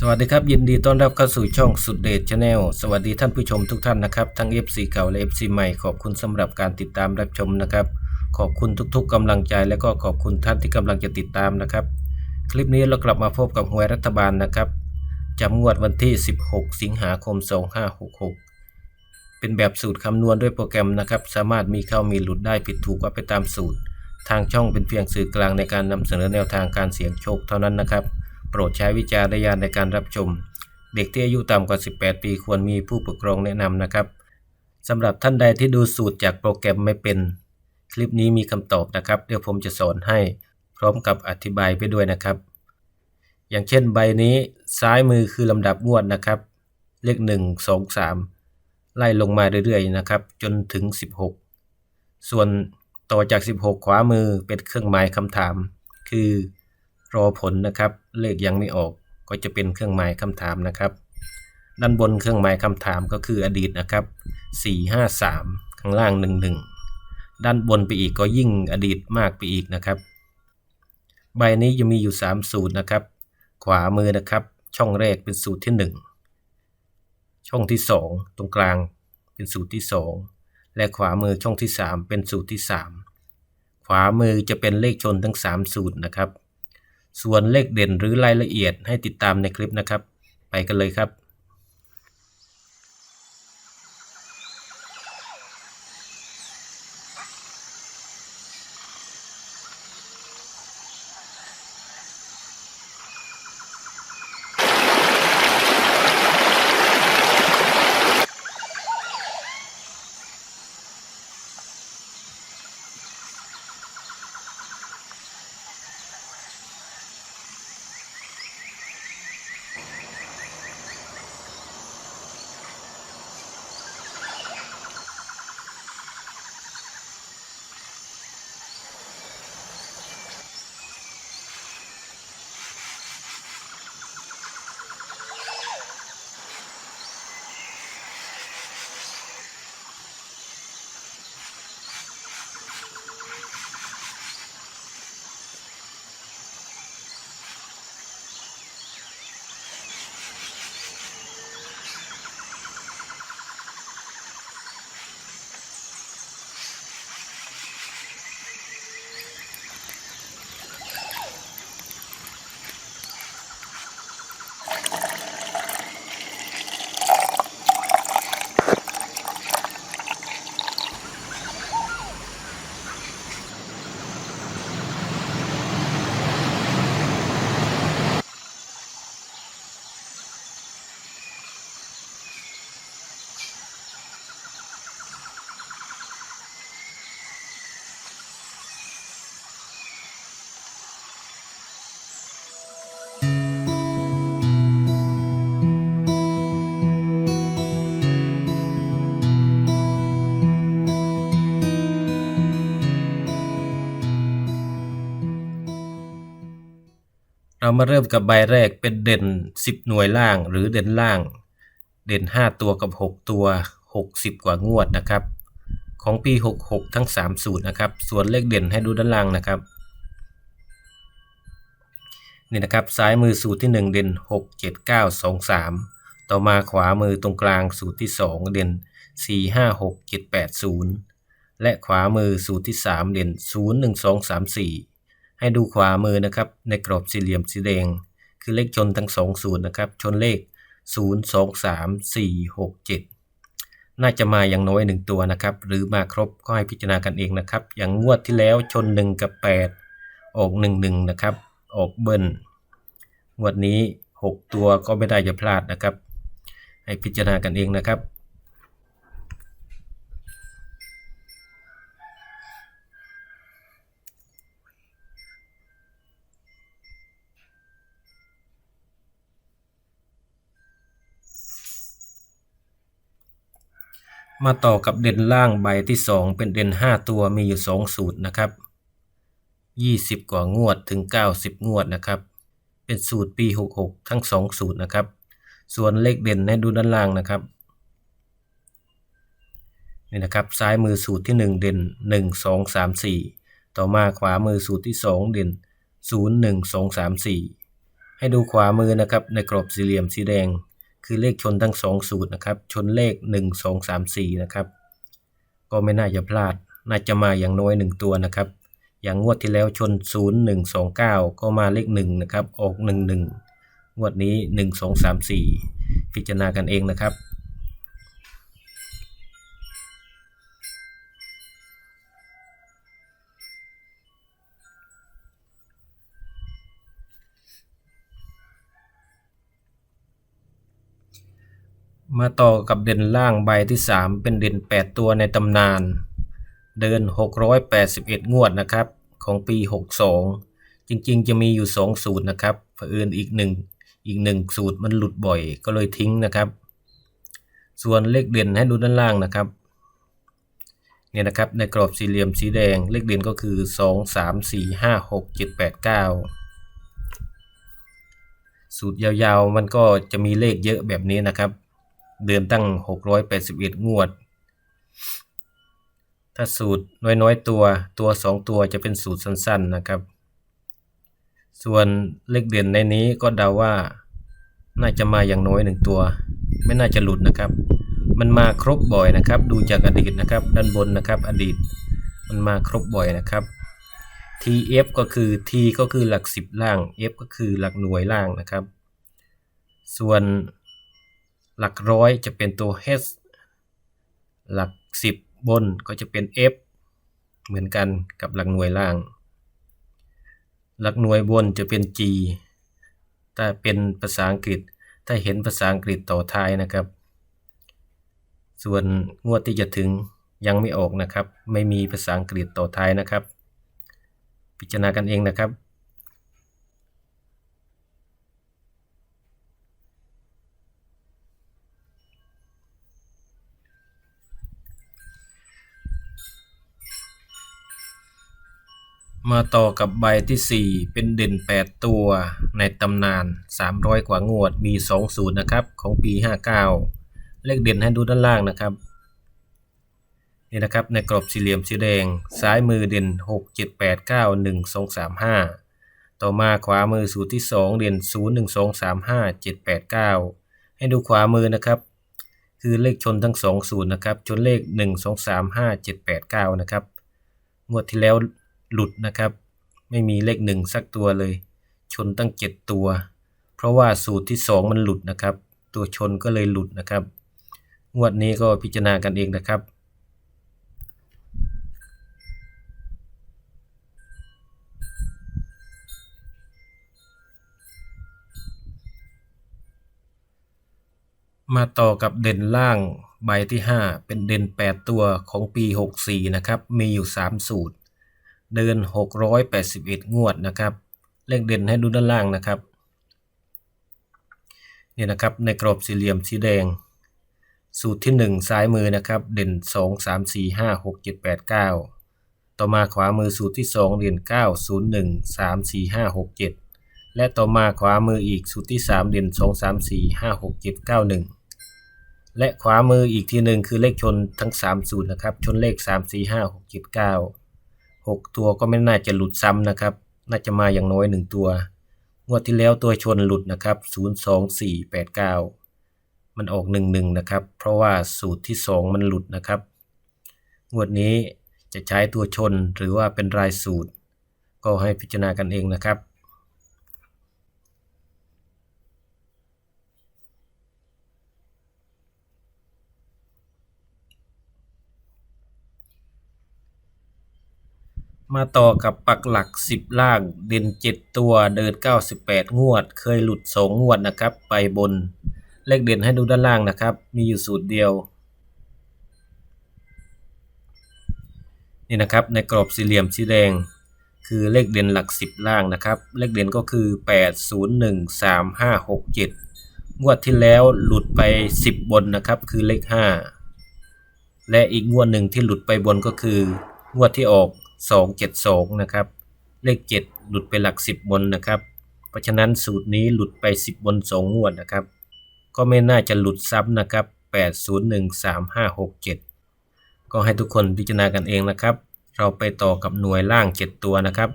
สวัสดีครับ ยินดีต้อนรับเข้าสู่ช่องสุดเดชชาแนลสวัสดีท่านผู้ชมทุกท่านนะครับ ทั้ง FC เก่าและ FC ใหม่ขอบคุณสำหรับการติดตามรับชมนะครับ ขอบคุณทุกๆกำลังใจและก็ขอบคุณท่านที่กำลังจะติดตามนะครับ คลิปนี้เรากลับมาพบกับหวยรัฐบาลนะครับจำงวดวันที่ 16 สิงหาคม 2566 เป็นแบบสูตรคำนวณด้วยโปรแกรมนะครับ สามารถมีเข้ามีหลุดได้ผิดถูกก็ไปตามสูตร ทางช่องเป็นเพียงสื่อกลางในการนำเสนอแนวทางการเสี่ยงโชคเท่านั้นนะครับ รดใช้วิจารณญาณในการรับชม เด็กที่อายุต่ำกว่า 18 ปีควรมีผู้ปกครองแนะนำนะครับสำหรับท่านใดที่ดูสูตรจากโปรแกรมไม่เป็น คลิปนี้มีคำตอบนะครับ เดี๋ยวผมจะสอนให้พร้อมกับอธิบายไปด้วยนะครับ อย่างเช่นใบนี้ซ้ายมือคือลำดับงวดนะครับ เลข 1 2 3 ไล่ลงมาเรื่อยๆนะครับ จนถึง 16 ส่วนต่อจาก 16 ขวามือเป็นเครื่องหมายคำถาม คือ รอผลนะครับ เลขยังไม่ออกก็จะเป็นเครื่องหมายคำถามนะครับ ด้านบนเครื่องหมายคำถามก็คืออดีตนะครับ 453 ข้างล่าง 11 ด้านบนไปอีกก็ยิ่งอดีตมากไปอีกนะครับ ใบนี้จะมีอยู่3สูตรนะครับ ขวามือนะครับ ช่องแรกเป็นสูตรที่ 1 ช่องที่ 2 ตรงกลางเป็นสูตรที่ 2 และขวามือช่องที่ 3 เป็นสูตรที่ 3 ขวามือจะเป็นเลขชนทั้ง 3 สูตรนะครับ ส่วนเลขเด่นหรือรายละเอียดให้ติดตามในคลิปนะครับ ไปกันเลยครับ เรามาเริ่มกับใบแรกเป็นเด่น 10 หน่วยล่าง หรือเด่นล่าง เด่น 5 ตัวกับ 6 ตัว 60 กว่างวดนะครับ ของปี 66 ทั้ง 3 สูตรนะครับ ส่วนเลขเด่นให้ดูด้านล่างนะครับนี่นะครับซ้ายมือสูตรที่ 1 เด่น 6 7 9 2 3 ต่อมาขวามือตรงกลางสูตรที่ 2 เด่น 4 5 6 7 8 0 และขวามือสูตรที่ 3 เด่น 0 1 2 3 4 ให้ดูขวามือนะครับ ในกรอบสี่เหลี่ยมสีแดง คือเลขชนทั้งสองสูตรนะครับ ชนเลข 0 2 3 4 6 7 น่าจะมาอย่างน้อยหนึ่งตัวนะครับ หรือมาครบก็ให้พิจารณากันเองนะครับ อย่างงวดที่แล้วชน 1 กับ 8 ออก 1 1 นะครับ ออกเบิ้ลงวดนี้ 6 ตัวก็ไม่ได้จะพลาดนะครับ ให้พิจารณากันเองนะครับ มาต่อกับเด่นล่างใบที่ 2 เป็นเด่น 5 ตัวมีอยู่ 2 สูตรนะครับ 20 กว่างวดถึง 90 งวดนะครับ เป็นสูตรปี 66 ทั้ง 2 สูตรนะครับ ส่วนเลขเด่นให้ดูด้านล่างนะครับนี่นะครับซ้ายมือสูตรที่ 1 เด่น 1 2 3 4 ต่อมาขวามือสูตรที่ 2 เด่น 0 1 2 3 4 ให้ดูขวามือนะครับในกรอบสี่เหลี่ยมสีแดง คือเลขชนทั้งสองสูตรนะครับ ชนเลข 1 2 3 4 นะครับ ก็ไม่น่าจะพลาด น่าจะมาอย่างน้อย 1 ตัวนะครับ อย่างงวดที่แล้วชน 0 1 2 9 ก็มาเลข 1 นะครับ ออก 1 1 งวดนี้ 1 2 3 4 พิจารณากันเองนะครับ มาต่อกับเด่นล่างใบที่ 3 เป็นเด่น 8 ตัวในตำนาน เดิน 681 งวดนะครับของปี 62 จริงๆ จะมีอยู่ 2 สูตรนะครับเผอิญอีกหนึ่งอีกหนึ่งสูตรมันหลุดบ่อยก็เลยทิ้งนะครับ ส่วนเลขเด่นให้ดูด้านล่างนะครับเนี่ยนะครับในกรอบสี่เหลี่ยมสีแดงเลขเด่นก็คือ 2 3 4 5 6 7 8 9 สูตรยาวๆ มันก็จะมีเลขเยอะแบบนี้นะครับ เดือนตั้ง 681 งวด ถ้าสูตรน้อยๆตัวตัว 2 ตัวจะเป็นสูตรสั้นๆนะครับ ส่วนเลขเด่นในนี้ก็เดาว่า น่าจะมาอย่างน้อยหนึ่งตัว ไม่น่าจะหลุดนะครับ มันมาครบบ่อยนะครับ ดูจากอดีตนะครับ ด้านบนนะครับ อดีต มันมาครบบ่อยนะครับ TF ก็คือ T ก็คือหลัก 10 ล่าง F ก็คือหลักหน่วยล่างนะครับ ส่วน หลักร้อยจะเป็นตัว H หลัก 10 บนก็จะเป็น F เหมือนกันกับหลักหน่วยล่าง หลักหน่วยบนจะเป็น G ถ้าเป็นภาษาอังกฤษ ถ้าเห็นภาษาอังกฤษต่อท้ายนะครับ ส่วนงวดที่จะถึงยังไม่ออกนะครับ ไม่มีภาษาอังกฤษต่อท้ายนะครับ พิจารณากันเองนะครับ มาต่อกับใบที่ 4 เป็นเด่น 8 ตัวในตำนาน 300 กว่างวดมี2สูตรนะครับ ของปี 59 เลขเด่นให้ดูด้านล่างนะครับ นี่นะครับในกรอบสี่เหลี่ยมสีแดง ซ้ายมือเด่น 6 7 8 9 1 2 3 5 ต่อมาขวามือสูตรที่ 2 เด่น 0 1 2 3 5 7 8 9 ให้ดูขวามือนะครับ คือเลขชนทั้ง2สูตรนะครับ ชนเลข 1 2 3 5 7 8 9 นะครับ งวดที่แล้ว หลุดนะครับ ไม่มีเลขหนึ่งสักตัวเลย ชนตั้ง 7 ตัว เพราะว่าสูตรที่ 2 มันหลุดนะครับ ตัวชนก็เลยหลุดนะครับ งวดนี้ก็พิจารณากันเองนะครับมาต่อกับเด่นล่างใบที่ 5 เป็นเด่น 8 ตัวของปี 64 นะครับ มีอยู่ 3 สูตร เดิน 681 งวดนะครับ เลขเด่นให้ดูด้านล่างนะครับนี่นะครับในกรอบสี่เหลี่ยมสีแดง สูตรที่ 1 ซ้ายมือนะครับ เด่น 2 3 4 5 6 7 8 9 ต่อมาขวามือสูตรที่ 2 เด่น 9 0 1 3 4 5 6 7 และต่อมาขวามืออีกสูตรที่ 3 เด่น 2 3 4 5 6 7 9 1 และขวามืออีกทีหนึ่งคือเลขชนทั้ง 3 สูตรนะครับ ชนเลข 3 4 5 6 7 9 6 ตัวก็ไม่น่าจะหลุดซ้ำนะครับ น่าจะมาอย่างน้อย 1 ตัว งวดที่แล้วตัวชนหลุดนะครับ 0 2 4 8 9 มันออก 1 1 นะครับ เพราะว่าสูตรที่ 2 มันหลุดนะครับ งวดนี้จะใช้ตัวชนหรือว่าเป็นรายสูตร ก็ให้พิจารณากันเองนะครับ มาต่อกับปักหลัก 10 ล่างเด่น 7 ตัวเดิน 98 งวด เคยหลุด 2 งวดนะครับ ไปบน เลขเด่นให้ดูด้านล่างนะครับ มีอยู่สูตรเดียว นี่นะครับในกรอบสี่เหลี่ยมสีแดง คือเลขเด่นหลัก 10 ล่างนะครับ เลขเด่นก็คือ 8 0 1 3 5 6 7งวดที่แล้วหลุดไป 10 บนนะครับ คือเลข 5 และอีกงวดหนึ่งที่หลุดไปบนก็คืองวดที่ออก 272 นะครับ เลข 7 หลุดไปหลัก 10 บนนะครับ เพราะฉะนั้นสูตรนี้หลุดไป 10 บน 2 งวดนะครับ ก็ไม่น่าจะหลุดซ้ำนะครับ 8013567 ก็ให้ทุกคนพิจารณากันเองนะครับ เราไปต่อกับหน่วยล่าง 7 ตัวนะครับ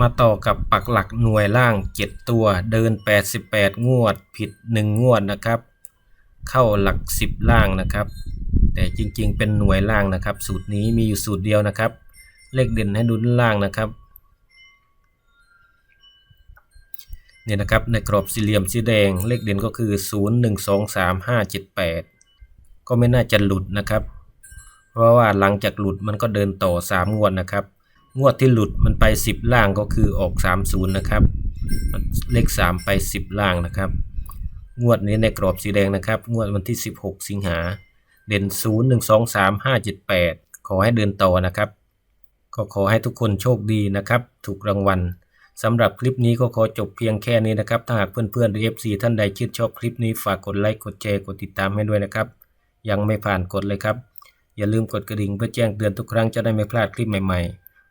มาต่อกับปักหลักหน่วยล่าง 7 ตัว เดิน 88 งวด ผิด 1 งวดนะครับ เข้าหลัก 10 ล่างนะครับ แต่จริงๆ เป็นหน่วยล่างนะครับ สูตรนี้มีอยู่สูตรเดียวนะครับ เลขเด่นให้ดูด้านล่างนะครับเนี่ยนะครับในกรอบสี่เหลี่ยมสีแดงเลขเด่นก็คือ 0 1 2 3 5 7 8 ก็ไม่น่าจะหลุดนะครับ เพราะว่าหลังจากหลุดมันก็เดินต่อ 3 งวดนะครับ งวดที่หลุดมันไป 10 ล่างก็คือออก 30 นะครับ เลข 3 ไป 10 ล่างนะครับ งวดนี้ในกรอบสีแดงนะครับ งวดวันที่ 16 สิงหา เด่น 0 1 2 3 5 7 8 ขอให้เดินต่อนะครับ ก็ขอให้ทุกคนโชคดีนะครับ ถูกรางวัลสำหรับคลิปนี้ก็ขอจบเพียงแค่นี้นะครับ ถ้าหากเพื่อนๆหรือ FC ท่านใดชื่นชอบคลิปนี้ฝากกดไลค์ กดแชร์ กดติดตามให้ด้วยนะครับ ยังไม่ผ่านกดเลยครับ อย่าลืมกดกระดิ่งเพื่อแจ้งเตือนทุกครั้งจะได้ไม่พลาดคลิปใหม่ๆ